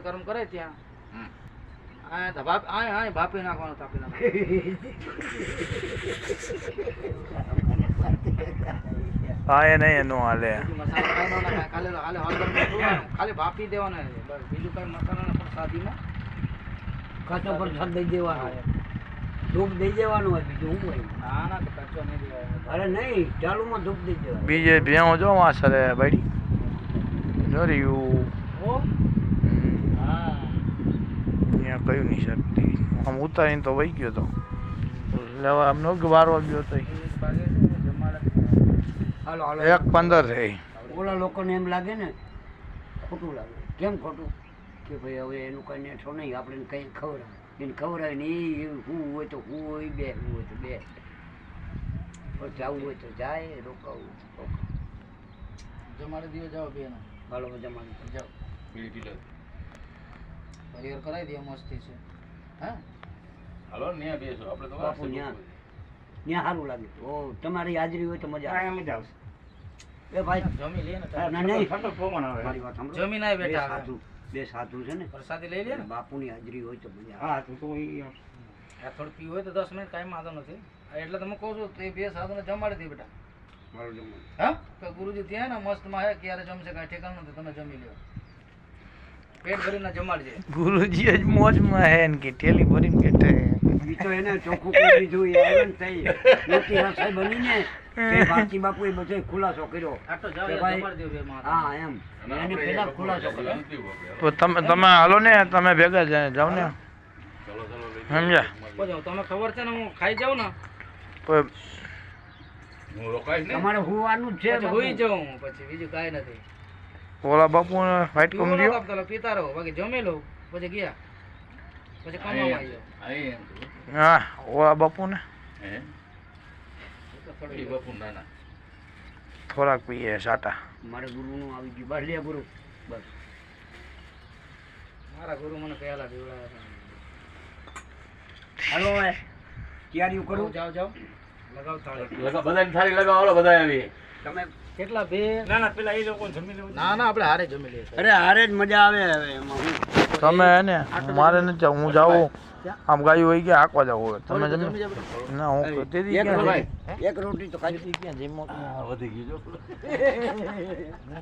કર્મ કરે ત્યાં. આ તો બાપ આ આ બાપી નાખવાનું તાપી નાખવાનું. હા એ નહીં એનું હાલે. ખાલી બાફી દેવાનું બસ બીજું કઈ મસાલો ને પણ સાદીમાં કાચો પ્રસાદ દઈ દેવાનો ધૂપ દઈ દેવાનું હોય બીજું શું હોય? ના ના નહીં અરે નહીં ચાલુમાં ધૂપ દઈ દેવાનું. બીજે ભેણો જો વાસરે બાડી જોર્યું ઓ હા. કયું નહીં શકતી. આમ ઉતારીને તો વહી ગયો તો. લેવા આમ નો વારવા ગયો તો એક પંદર થઈ ઓલા લોકોને એમ લાગે ને ખોટું લાગે. કેમ ખોટું? કે ભાઈ હવે એનું કઈ નેઠો નહીં આપણે કંઈ ખવડાવે એને ખવડાવે ને એ હું હોય તો હું હોય બે હું હોય તો બે. પણ જવું હોય તો જાય રોકાવું રોકાવું. જમાડે દિવસ જાઓ બે હાલો જમાડે. જાઓ. હરિહર કરાવી દે મસ્તી છે. હા? હાલો ને બેસો. આપણે તો બાપુ ન્યા. ત્યાં સારું લાગે. ઓ તમારી હાજરી હોય તો મજા આવે. એ ભાઈ જમી લે ને ના નહીં. મારી વાત સાંભળો. જમી ના બેઠા. સાધુ બે સાધુ છે ને. પ્રસાદી લઈ લે ને. બાપુની હાજરી હોય તો મજા આવે. આ થોડું પીવું હોય તો દસ મિનિટ કાંઈ વાંધો નથી. એટલે તમે કહો છો તો એ બે સાધુને જમાડી દે બેટા. મારું જમવાનું. હા? તો ગુરુજી ત્યાં ને મસ્તમાં હે ક્યારે જમશે કાંઈ ઠેકાણું નથી તમે જમી લ્યો. પેટ ભરીને જમાડજે. ગુરુજી જ મોજમાં હે ને કે ઠેલી ભરીને બેઠે તો એને ચોખ્ખું કરી દીધું એ આવે ને મોટી રસોઈ બનીને તે ભારતી બાપુએ બધો ખુલાસો કર્યો. આટલો જાઓ કે યાર, ભાઈ, જમાડી દો બે માં હા એમ. એને પેલા ખુલાસો કર્યો. તો તમે તમે હાલો ને તમે ભેગા જ જાઓ ને. ચલો ચલો લઈ સમજ્યા? તમે ખબર છે ને હું ખાઈ જાઉં ને? કોઈ હું રોકાઈશ ને તમારે હુવાનું છે હોઈ જાઉં પછી બીજું કાંઈ નથી. ઓલા બાપુ ફાઈટ કમ નતો ઓલા પીતા રહો. બાકી જમી લઉં પછી ગયા. પછી કમાવા આવ્યો હા ઓલા બાપુ ને હે થોડી બાપુ નાના. થોડાક પીએ સાટા. મારે ગુરુ નું આવી ગયું. બસ લે ગુરુ. બસ. મારા ગુરુ મને પહેલા પીવડાવ્યા હાલો એ તૈયારીઓ કરું. જાઓ જાઓ. લગાવ તાળી લગા બધાને થાળી લગાવો બધા આવી. તમે કેટલા બે ના ના પેલા એ લોકો જમી લેવું ના ના આપણે હારે જમી લઈએ અરે હારે જ મજા આવે હવે એમાં. તમે હે ને મારે નથી જવું હું જાઉં આમ ગાયું હોય કે આંકવા જાવ તમે જમી જમી ના હું તેથી એક ક્યાં રોટી એક રોટી તો ખાઈ ક્યાં જઈમો વધી ગયું જો.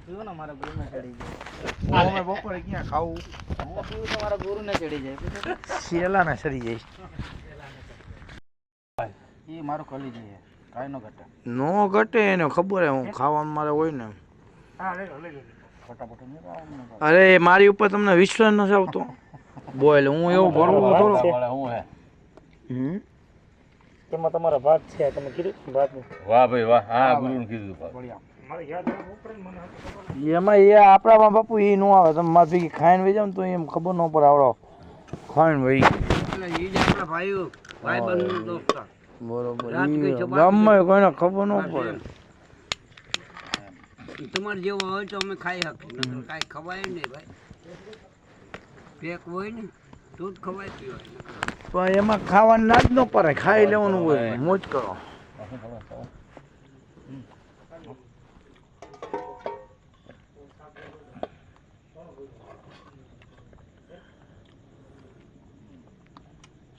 હું ને મારા ગુરુને ચડી જાય. અમે બપોરે ક્યાં ખાવું? હું પીવું તો મારા ગુરુને ચડી જાય. શિયાળા ને સરી એ મારો કલી જાય કાંઈ ન ઘટે. નો ઘટે એને ખબર હે હું ખાવાનું મારે હોય ને. અરે મારી ઉપર તમને વિશ્વાસ નથી આવતો. બોલ હું એવું ભરવું થોડો. હું હે? હમ? એમાં તમારા ભાગ છે તમે કીધું ભાગનું વાહ ભાઈ વાહ. હા ગુરુને કીધું પાછું. એમાં એ આપણામાં બાપુ એ નો આવે તમે મારી ભેગી ખાઈને વહી જાવ તો એમ ખબર ન પડે આવડો. ખાઈને વહી એટલે એ જ આપણા ભાઈઓ ભાઈબંધનો દોસ્તાર. બરોબર. ગામમાં કોઈને ખબર ન પડે. તમારે જેવો હોય તો અમે ખાઈ શકીએ. કાંઈ ખવાય નહીં ભાઈ. પેક હોય ને તો જ ખવાય પીવાય પણ એમાં ખાવાનું ના જ ન પડે. ખાઈ લેવાનું હોય મોજ કરો.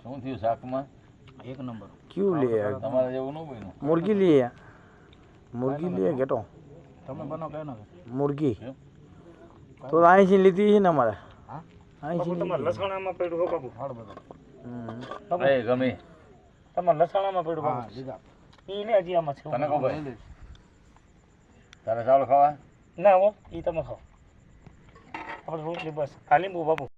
શું થયું શાકમાં? એક નંબર. ક્યું લે તમારે જેવું ન બન્યું. મુર્ગી લે મુર્ગી લે ઘેટો તમે બનો કયો ના મુર્ગી? તો અહીંથી લીધી છે ને અમારે? હા? અહીંથી. લસણામાં પડ્યું હો બાબુ હાડ બધું હમ. એ ગમે. તમારે લસણામાં પડ્યું બાબુ દીધા ઈ ને હજી આમાં છે. તને કહો ભાઈ તારે ચાવલ ખાવા? ના હો ઈ તમે ખાઓ. આપણે રોટલી બસ. આ લીંબુ બાબુ